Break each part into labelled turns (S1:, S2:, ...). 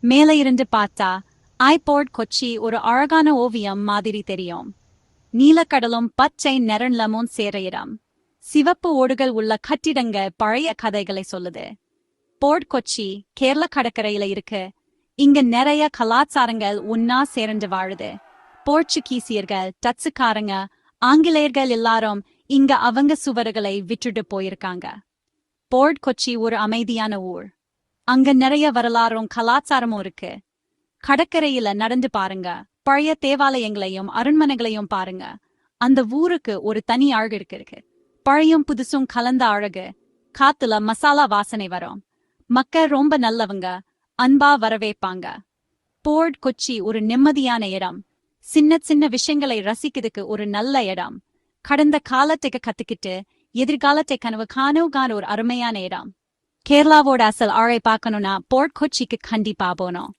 S1: மேல இருந்து பார்த்தா ஐபோர்ட் கொச்சி ஒரு அழகான ஓவியம் மாதிரி தெரியும். நீலக்கடலும் பச்சை நிறன்லமும் சேர இடம். சிவப்பு ஓடுகள் உள்ள கட்டிடங்க பழைய கதைகளை சொல்லுது. போர்ட் கொச்சி கேரள கடற்கரையில இருக்கு. இங்க நிறைய கலாச்சாரங்கள் ஒன்னா சேர்ந்து வாழுது. போர்ச்சுகீசியர்கள் டச்சுக்காரங்க ஆங்கிலேயர்கள் எல்லாரும் இங்க அவங்க சுவர்களை விட்டுட்டு போயிருக்காங்க. போர்ட் கொச்சி ஒரு அமைதியான ஊர். அங்க நிறைய வரலாறும் கலாச்சாரமும் இருக்கு. கடற்கரையில நடந்து பாருங்க. பழைய தேவாலயங்களையும் அரண்மனைகளையும் பாருங்க. அந்த ஊருக்கு ஒரு தனி அழகு இருக்கு இருக்கு. பழையும் புதுசும் கலந்த அழகு. காத்துல மசாலா வாசனை வரும். மக்கள் ரொம்ப நல்லவங்க. அன்பா வரவேற்பாங்க. போர்ட் கொச்சி ஒரு நிம்மதியான இடம். சின்ன சின்ன விஷயங்களை ரசிக்கிறதுக்கு ஒரு நல்ல இடம். கடந்த காலத்துக்கு கத்துக்கிட்டு எதிர்காலத்தை கனவு காணுகான ஒரு அருமையான இடம். கேரளாவோட அசல் ஆழை பார்க்கணும்னா போர்ட் கொச்சிக்கு கண்டிப்பா போனோம்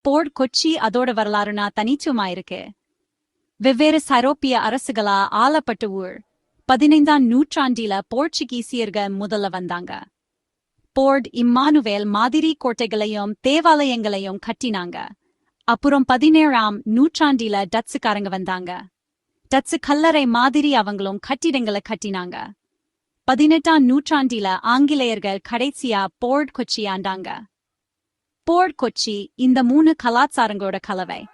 S1: போர்ட் கொச்சி அதோட வரலாறுனா தனிச்சுமா இருக்கு. வெவ்வேறு சைரோப்பிய அரசுகளா ஆளப்பட்ட ஊர். பதினைந்தாம் நூற்றாண்டில போர்ச்சுகீசியர்கள் முதல்ல வந்தாங்க. போர்ட் இம்மானுவேல் மாதிரி கோட்டைகளையும் தேவாலயங்களையும் கட்டினாங்க. அப்புறம் பதினேழாம் நூற்றாண்டில டச்சுக்காரங்க வந்தாங்க. டச்சு கல்லறை மாதிரி அவங்களும் கட்டிடங்களை கட்டினாங்க. பதினெட்டாம் நூற்றாண்டில ஆங்கிலேயர்கள் கடைசியா போர்ட் கொச்சி ஆண்டாங்க. போர்ட் கொச்சி இந்த மூணு கலாச்சாரங்களோட கலவை.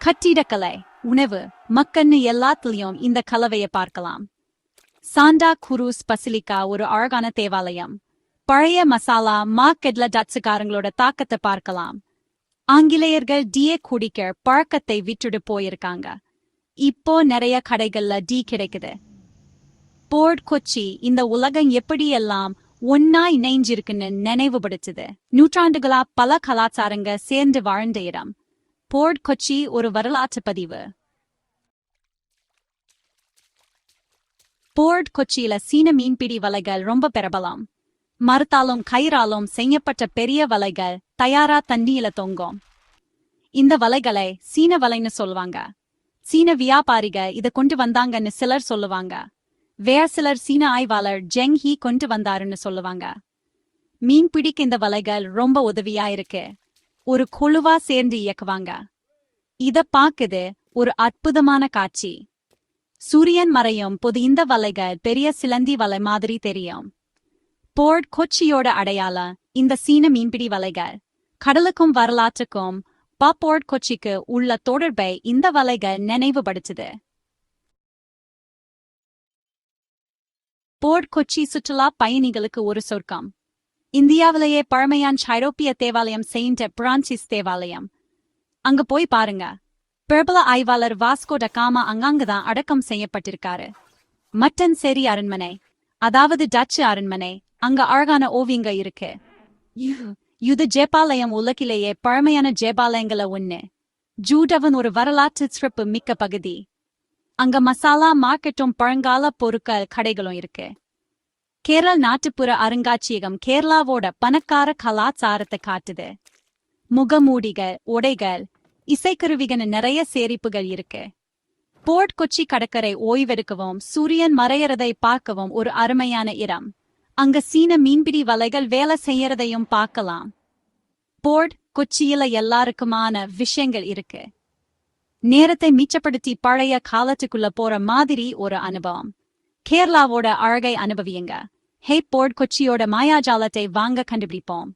S1: கட்டிடக்கலை உணவு மக்கன்னு எல்லாத்துலயும் இந்த கலவையை பார்க்கலாம். சாண்டா குரூஸ் பசிலிக்கா ஒரு அழகான தேவாலயம். பழைய மசாலா மார்க்கெட்ல டச்சுக்காரங்களோட தாக்கத்தை பார்க்கலாம். ஆங்கிலேயர்கள் டிஏ குடிக்க பழக்கத்தை விட்டுட்டு போயிருக்காங்க. இப்போ நிறைய கடைகள்ல டீ கிடைக்குது. போர்ட் கொச்சி இந்த உலகம் எப்படியெல்லாம் ஒன்னா இணைஞ்சிருக்குன்னு நினைவுபடுத்துது. நூற்றாண்டுகளா பல கலாச்சாரங்க சேர்ந்து வாழ்ந்த இடம். போர்ட் கொச்சி ஒரு வரலாற்று பதிவு. போர்ட் கொச்சியில சீன மீன்பிடி வலைகள் ரொம்ப பிரபலம். மரத்தாலும் கயிறாலும் செய்யப்பட்ட பெரிய வலைகள் தயாரா தண்ணியில தொங்கும். இந்த வலைகளை சீன வலைன்னு சொல்லுவாங்க. சீன வியாபாரிக இத கொண்டு வந்தாங்கன்னு சிலர் சொல்லுவாங்க. வேற சிலர் சீன ஆய்வாளர் ஜெங் ஹி கொண்டு வந்தாருன்னு சொல்லுவாங்க. மீன் பிடிக்க இந்த வலைகள் ரொம்ப உதவியா இருக்கு. ஒரு குழுவா சேர்ந்து இயக்குவாங்க. இத பாக்குது ஒரு அற்புதமான காட்சி. சூரியன் மறையும் போது இந்த வலைகள் பெரிய சிலந்தி வலை மாதிரி தெரியும். போர்ட் கொச்சியோட அடையாளம் இந்த சீன மீன்பிடி வலைகள். கடலுக்கும் வரலாற்றுக்கும் பாப்போர்ட் கொச்சிக்கு உள்ள தொடர்பை இந்த வலைகள் நினைவுபடுத்துது. போர்ட் கொச்சி சுற்றுலா பயணிகளுக்கு ஒரு சொர்க்கம். இந்தியாவிலேயே பழமையான் ஐரோப்பிய தேவாலயம் செயின்ட் பிரான்சிஸ் தேவாலயம். அங்க போய் பாருங்க. பிரபல ஆய்வாளர் வாஸ்கோ டகாமா அங்கங்கதான் அடக்கம் செய்யப்பட்டிருக்காரு. மட்டன் செரி அரண்மனை. அதாவது டச்சு அரண்மனை. அங்க அழகான ஓவியங்க இருக்கு. இது ஜேபாலயம் உலகிலேயே பழமையான ஜேபாலயங்கள ஒண்ணு. ஜூடவன் ஒரு வரலாற்று சிறப்பு மிக்க பகுதி. அங்க மசாலா மார்க்கெட்டும் பழங்கால பொருட்கள் கடைகளும் இருக்கு. கேரள நாட்டுப்புற அருங்காட்சியகம் கேரளாவோட பணக்கார கலாச்சாரத்தை காட்டுது. முகமூடிகள் உடைகள் இசைக்கருவிகன்னு நிறைய சேரிப்புகள் இருக்கு. போர்ட் கொச்சி கடற்கரை ஓய்வெடுக்கவும் சூரியன் மறையறதை பார்க்கவும் ஒரு அருமையான இடம். அங்க சீன மீன்பிடி வலைகள் வேலை செய்யறதையும் பார்க்கலாம். போர்ட் கொச்சியில எல்லாருக்குமான விஷயங்கள் இருக்கு. நேரத்தை மிச்சப்படுத்தி பழைய காலத்துக்குள்ள போற மாதிரி ஒரு அனுபவம். கேரளாவோட அழகை அனுபவியுங்க. ஹே போர்ட் கொச்சியோட மாயாஜாலத்தை வாங்க கண்டுபிடிப்போம்.